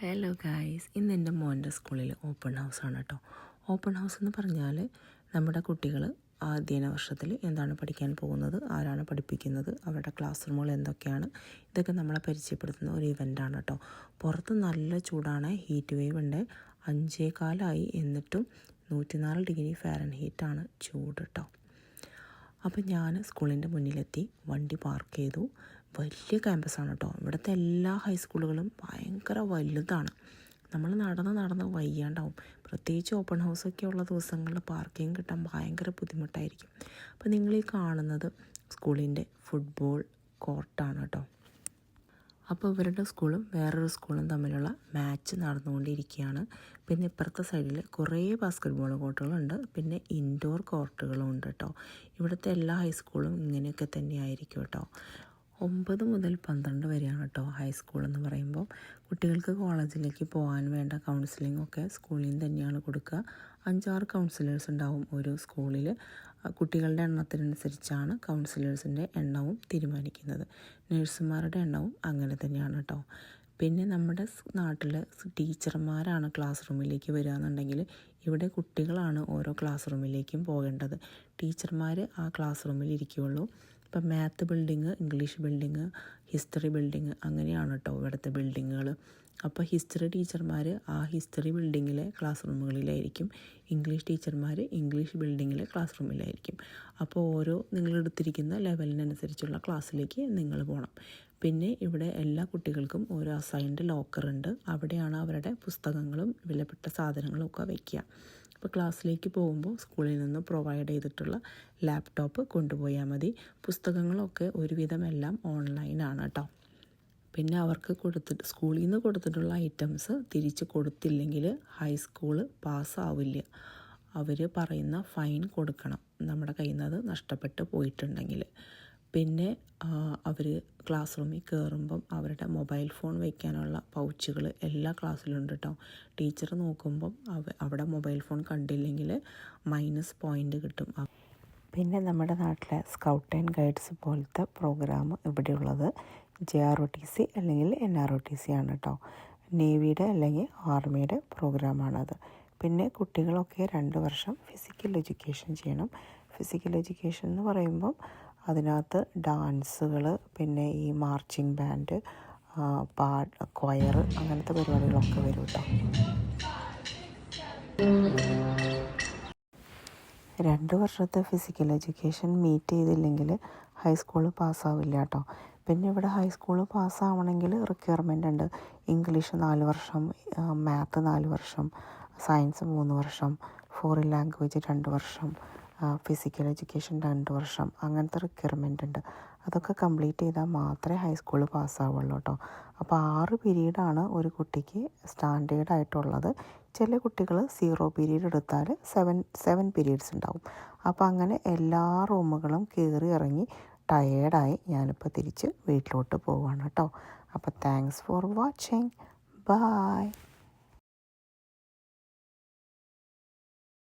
Hello guys ഇന്ന് എന്റെ മോന്റെ സ്കൂളിൽ ഓപ്പൺ ഹൗസ് ആണ് കേട്ടോ ഓപ്പൺ ഹൗസ് എന്ന് പറഞ്ഞാൽ നമ്മുടെ കുട്ടികൾ അധ്യയന വർഷത്തിൽ എന്താണ് പഠിക്കാൻ പോകുന്നത് ആരാണ് പഠിപ്പിക്കുന്നത് അവരുടെ ക്ലാസ് റൂമുകൾ എന്തൊക്കെയാണ് ഇതൊക്കെ നമ്മളെ പരിചയപ്പെടുത്തുന്ന ഒരു ഇവന്റ് ആണ് കേട്ടോ പുറത്ത് നല്ല ചൂടാണ് ഹീറ്റ് വേവ് ഉണ്ട്. അഞ്ചേ കാലമായി എന്നിട്ടും നൂറ്റിനാല് ഡിഗ്രി ഫാരൻ ഹീറ്റാണ് ചൂട് കേട്ടോ അപ്പം ഞാൻ സ്കൂളിന്റെ മുന്നിലെത്തി വണ്ടി പാർക്ക് ചെയ്തു. വലിയ ക്യാമ്പസാണ് കേട്ടോ. ഇവിടുത്തെ എല്ലാ ഹൈസ്കൂളുകളും ഭയങ്കര വലുതാണ്. നമ്മൾ നടന്ന് നടന്ന് വയ്യാണ്ടാവും. പ്രത്യേകിച്ച് ഓപ്പൺ ഹൗസൊക്കെ ഉള്ള ദിവസങ്ങളിൽ പാർക്കിംഗ് കിട്ടാൻ ഭയങ്കര ബുദ്ധിമുട്ടായിരിക്കും. അപ്പോൾ നിങ്ങൾ ഈ കാണുന്നത് സ്കൂളിന്റെ ഫുട്ബോൾ കോർട്ടാണ് കേട്ടോ. അപ്പോൾ ഇവരുടെ സ്കൂളും വേറൊരു സ്കൂളും തമ്മിലുള്ള മാച്ച് നടന്നുകൊണ്ടിരിക്കുകയാണ്. പിന്നെ ഇപ്പുറത്തെ സൈഡിൽ കുറേ ബാസ്ക്കറ്റ് ബോൾ കോർട്ടുകളുണ്ട് പിന്നെ ഇൻഡോർ കോർട്ടുകളും ഉണ്ട് കേട്ടോ. ഇവിടുത്തെ എല്ലാ ഹൈസ്കൂളും ഇങ്ങനെയൊക്കെ തന്നെയായിരിക്കും കേട്ടോ. ഒമ്പത് മുതൽ പന്ത്രണ്ട് വരെയാണ് കേട്ടോ ഹൈസ്കൂൾ എന്ന് പറയുമ്പോൾ. കുട്ടികൾക്ക് കോളേജിലേക്ക് പോകാൻ വേണ്ട കൗൺസിലിംഗ് ഒക്കെ സ്കൂളിൽ നിന്ന് തന്നെയാണ് കൊടുക്കുക. അഞ്ചാറ് കൗൺസിലേഴ്സ് ഉണ്ടാവും ഒരു സ്കൂളിൽ കുട്ടികളുടെ എണ്ണത്തിനനുസരിച്ചാണ് കൗൺസിലേഴ്സിന്റെ എണ്ണവും തീരുമാനിക്കുന്നത്. നഴ്സുമാരുടെ എണ്ണവും അങ്ങനെ തന്നെയാണ് കേട്ടോ. പിന്നെ നമ്മുടെ നാട്ടിൽ ടീച്ചർമാരാണ് ക്ലാസ് റൂമിലേക്ക് വരിക എന്നുണ്ടെങ്കിൽ ഇവിടെ കുട്ടികളാണ് ഓരോ ക്ലാസ് റൂമിലേക്കും പോകേണ്ടത്. ടീച്ചർമാർ ആ ക്ലാസ് റൂമിൽ ഇരിക്കുകയുള്ളൂ ഇപ്പം math building English building history building അങ്ങനെയാണ് കേട്ടോ ഇവിടുത്തെ ബിൽഡിങ്ങുകൾ അപ്പോൾ ഹിസ്റ്ററി ടീച്ചർമാർ ആ ഹിസ്റ്ററി ബിൽഡിങ്ങിലെ ക്ലാസ് റൂമുകളിലായിരിക്കും ഇംഗ്ലീഷ് ടീച്ചർമാർ ഇംഗ്ലീഷ് ബിൽഡിങ്ങിലെ ക്ലാസ് റൂമിലായിരിക്കും അപ്പോൾ ഓരോ നിങ്ങളെടുത്തിരിക്കുന്ന ലെവലിനനുസരിച്ചുള്ള ക്ലാസ്സിലേക്ക് നിങ്ങൾ പോകണം. പിന്നെ ഇവിടെ എല്ലാ കുട്ടികൾക്കും ഓരോ അസൈൻഡ് ലോക്കറുണ്ട് അവിടെയാണ് അവരുടെ പുസ്തകങ്ങളും വിലപ്പെട്ട സാധനങ്ങളും ഒക്കെ വയ്ക്കുക. അപ്പോൾ ക്ലാസ്സിലേക്ക് പോകുമ്പോൾ സ്കൂളിൽ നിന്ന് പ്രൊവൈഡ് ചെയ്തിട്ടുള്ള ലാപ്ടോപ്പ് കൊണ്ടുപോയാൽ മതി. പുസ്തകങ്ങളൊക്കെ ഒരുവിധം എല്ലാം ഓൺലൈനാണ് കേട്ടോ പിന്നെ അവർക്ക് കൊടുത്തിട്ട് സ്കൂളിൽ നിന്ന് കൊടുത്തിട്ടുള്ള ഐറ്റംസ് തിരിച്ച് കൊടുത്തില്ലെങ്കിൽ ഹൈസ്കൂൾ പാസ്സാവില്ല അവർ പറയുന്ന ഫൈൻ കൊടുക്കണം. നമ്മുടെ കയ്യിൽ നിന്ന് അത് നഷ്ടപ്പെട്ട് പോയിട്ടുണ്ടെങ്കിൽ. പിന്നെ അവർ ക്ലാസ് റൂമിൽ കയറുമ്പം അവരുടെ മൊബൈൽ ഫോൺ വയ്ക്കാനുള്ള പൗച്ചുകൾ എല്ലാ ക്ലാസ്സിലുണ്ട് കേട്ടോ ടീച്ചർ നോക്കുമ്പം അവിടെ മൊബൈൽ ഫോൺ കണ്ടില്ലെങ്കിൽ മൈനസ് പോയിന്റ് കിട്ടും. പിന്നെ നമ്മുടെ നാട്ടിലെ സ്കൗട്ട് ആൻഡ് ഗൈഡ്സ് പോലത്തെ പ്രോഗ്രാം ഇവിടെയുള്ളത് J R O T C അല്ലെങ്കിൽ N R O T C ആണ് കേട്ടോ നേവിയുടെ അല്ലെങ്കിൽ ആർമിയുടെ പ്രോഗ്രാമാണത് പിന്നെ കുട്ടികളൊക്കെ രണ്ട് വർഷം ഫിസിക്കൽ എഡ്യൂക്കേഷൻ ചെയ്യണം. ഫിസിക്കൽ എഡ്യൂക്കേഷൻ എന്ന് പറയുമ്പം അതിനകത്ത് ഡാൻസുകൾ പിന്നെ ഈ മാർച്ചിങ് ബാൻഡ് പാ ക്വയർ അങ്ങനത്തെ പരിപാടികളൊക്കെ വരും കേട്ടോ രണ്ട് വർഷത്തെ ഫിസിക്കൽ എഡ്യൂക്കേഷൻ മീറ്റ് ചെയ്തില്ലെങ്കിൽ ഹൈസ്കൂൾ പാസ്സാവില്ല കേട്ടോ പിന്നെ ഇവിടെ ഹൈസ്കൂൾ പാസ്സാവണമെങ്കിൽ റിക്വയർമെന്റ് ഉണ്ട്. ഇംഗ്ലീഷ് നാല് വർഷം മാത്ത് നാല് വർഷം സയൻസ് മൂന്ന് വർഷം ഫോറിൻ ലാംഗ്വേജ് രണ്ട് വർഷം ഫിസിക്കൽ എഡ്യൂക്കേഷൻ രണ്ട് വർഷം. അങ്ങനത്തെ റിക്വയർമെന്റ് ഉണ്ട്. അതൊക്കെ കംപ്ലീറ്റ് ചെയ്താൽ മാത്രമേ ഹൈസ്കൂൾ പാസ്സാവുള്ളൂ കേട്ടോ അപ്പോൾ ആറ് പീരീഡാണ് ഒരു കുട്ടിക്ക് സ്റ്റാൻഡേർഡ് ആയിട്ടുള്ളത്. ചില കുട്ടികൾ സീറോ പീരീഡ് എടുത്താൽ സെവൻ സെവൻ പീരീഡ്സ് ഉണ്ടാവും. അപ്പോൾ അങ്ങനെ എല്ലാ റൂമുകളും കയറി ഇറങ്ങി ടയേർഡായി ഞാനിപ്പോൾ തിരിച്ച് വീട്ടിലോട്ട് പോവാണ് കേട്ടോ അപ്പോൾ താങ്ക്സ് ഫോർ വാച്ചിങ് ബായ്